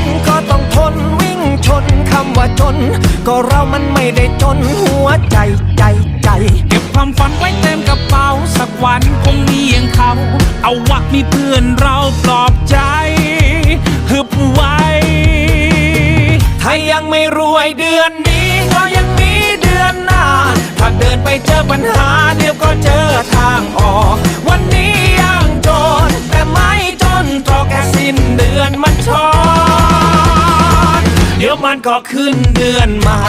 นก็ต้องทนวิ่งชนคำว่าจนก็เรามันไม่ได้จนหัวใจใจใจ เก็บความฝันไว้เต็มกระเป๋าสักวันคงมีอย่างเขา เอาวะมีเพื่อนเราปลอบใจฮึบไว้ ถ้ายังไม่รวยเดือนนี้ก็ยัง ดี๋ยวมันก็ขึ้นเดือนใหม่